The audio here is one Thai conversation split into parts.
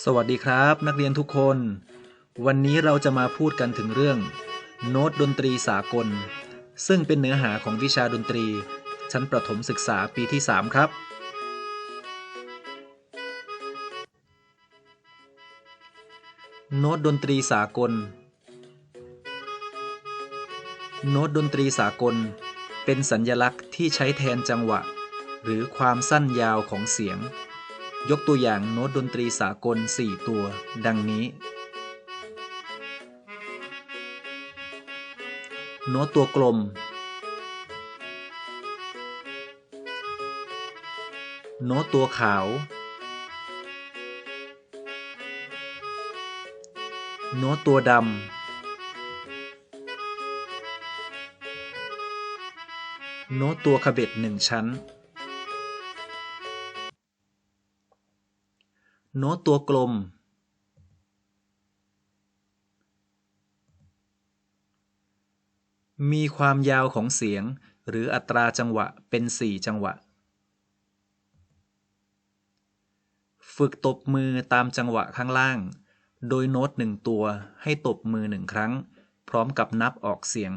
สวัสดีครับ นักเรียนทุกคน วันนี้เราจะมาพูดกันถึงเรื่อง โน้ตดนตรีสากล ซึ่งเป็นเนื้อหาของวิชาดนตรี ชั้นประถมศึกษาปีที่ 3 ครับ โน้ตดนตรีสากล โน้ตดนตรีสากล เป็นสัญลักษณ์ที่ใช้แทนจังหวะ หรือความสั้นยาวของเสียง ยกตัวอย่างโน้ตดนตรีสากล 4 ตัว ดังนี้ โน้ตตัวกลม โน้ตตัวขาว โน้ตตัวดำ โน้ตตัวขเบ็ดหนึ่งชั้น โน้ตตัวกลมมีความยาวของเสียงหรืออัตราจังหวะเป็น 4 จังหวะ ฝึกตบมือตามจังหวะข้างล่าง โดยโน้ตหนึ่งตัวให้ตบมือหนึ่งครั้ง พร้อมกับนับออกเสียง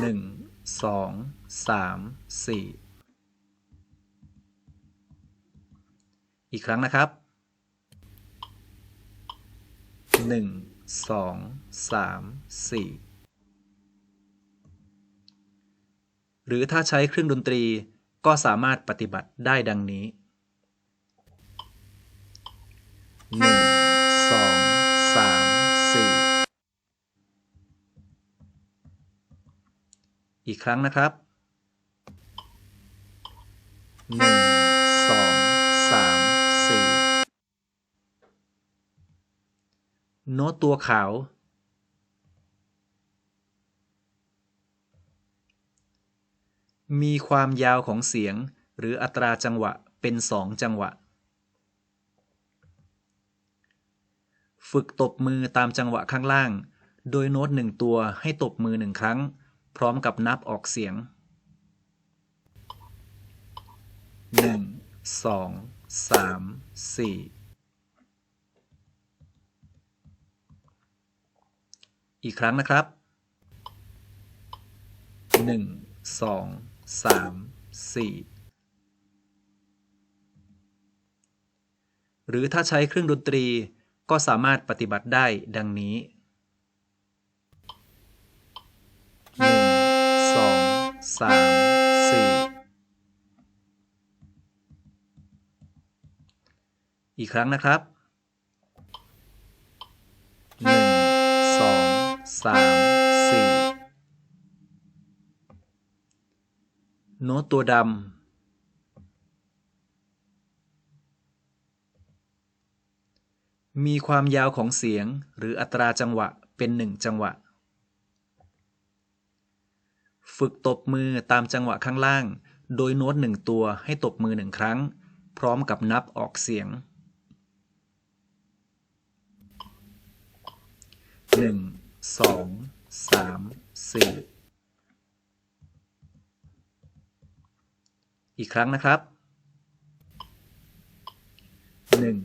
1 2 3 4 อีกครั้งนะครับ 1 2 3 4 หรือถ้าใช้เครื่องดนตรีก็สามารถปฏิบัติได้ดังนี้ 1 2 3 4อีกครั้งนะครับ 1 โน้ตตัวขาวมีความยาวของเสียงหรืออัตราจังหวะเป็นสองจังหวะ ฝึกตบมือตามจังหวะข้างล่าง โดยโน้ตหนึ่งตัวให้ตบมือหนึ่งครั้ง พร้อมกับนับออกเสียง 1 2 3 4 อีกครั้งนะครับ 1 2 3 4 หรือถ้าใช้เครื่องดนตรีก็สามารถปฏิบัติได้ดังนี้ 1 2 3 4 อีกครั้งนะครับ 2 3 4โน้ตตัวดำมีความยาวของเสียงหรืออัตราจังหวะเป็นหนึ่งจังหวะ ฝึกตบมือตามจังหวะข้างล่าง โดยโน้ตหนึ่งตัวให้ตบมือหนึ่งครั้ง พร้อมกับนับออกเสียงหนึ่ง สองสามสี่อีกครั้งนะครับหนึ่ง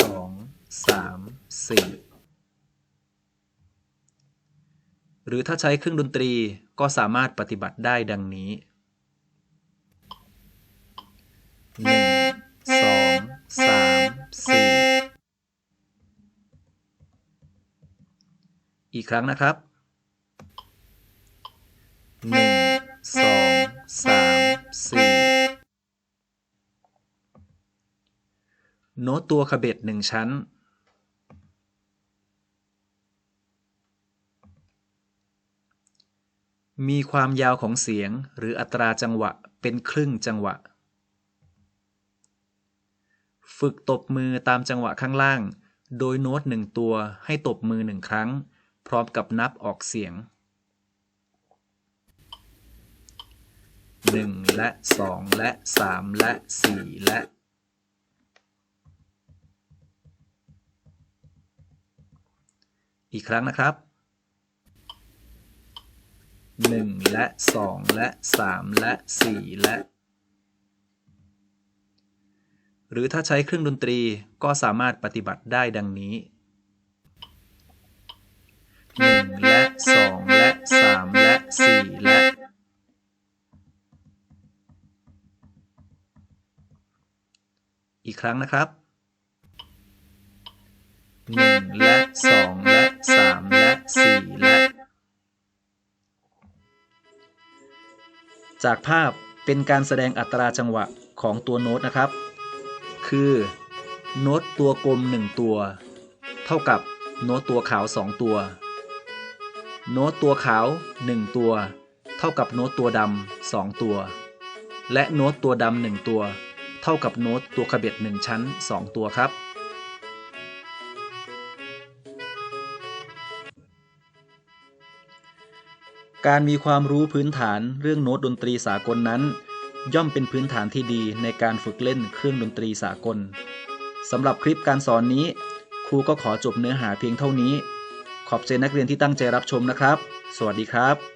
สองสามสี่หรือถ้าใช้เครื่องดนตรีก็สามารถปฏิบัติได้ดังนี้หนึ่ง อีกครั้งนะครับหนึ่งสองสามสี่โน้ตตัวขเบ็ดหนึ่งชั้น มีความยาวของเสียงหรืออัตราจังหวะเป็นครึ่งจังหวะ ฝึกตบมือตามจังหวะข้างล่าง โดยโน้ตหนึ่งตัวให้ตบมือหนึ่งครั้ง พร้อมกับนับออกเสียง 1 และ 2 และ 3 และ 4 และ อีกครั้งนะครับ 1 และ 2 และ 3 และ 4 และ หรือถ้าใช้เครื่องดนตรีก็สามารถปฏิบัติได้ดังนี้ 1และ 2 และ 3 และ 4 และ อีกครั้งนะครับ 1 และ 2 และ 3 และ 4 และ จากภาพเป็นการแสดงอัตราจังหวะของตัวโน้ตนะครับ คือโน้ตตัวกลม 1 ตัว เท่ากับโน้ตตัวขาว 2 ตัว โน้ตตัวขาว 1 ตัว เท่ากับโน้ตตัวดำ2ตัว และโน้ตตัวดำหนึ่งตัว เท่ากับโน้ตตัวขเบ็ดหนึ่งชั้น 2 ตัวครับ การมีความรู้พื้นฐานเรื่องโน้ตดนตรีสากลนั้น ย่อมเป็นพื้นฐานที่ดีในการฝึกเล่นเครื่องดนตรีสากลสำหรับคลิปการสอนนี้ ครูก็ขอจบเนื้อหาเพียงเท่านี้ ขอบใจนักเรียนที่ตั้งใจรับชมนะครับ สวัสดีครับ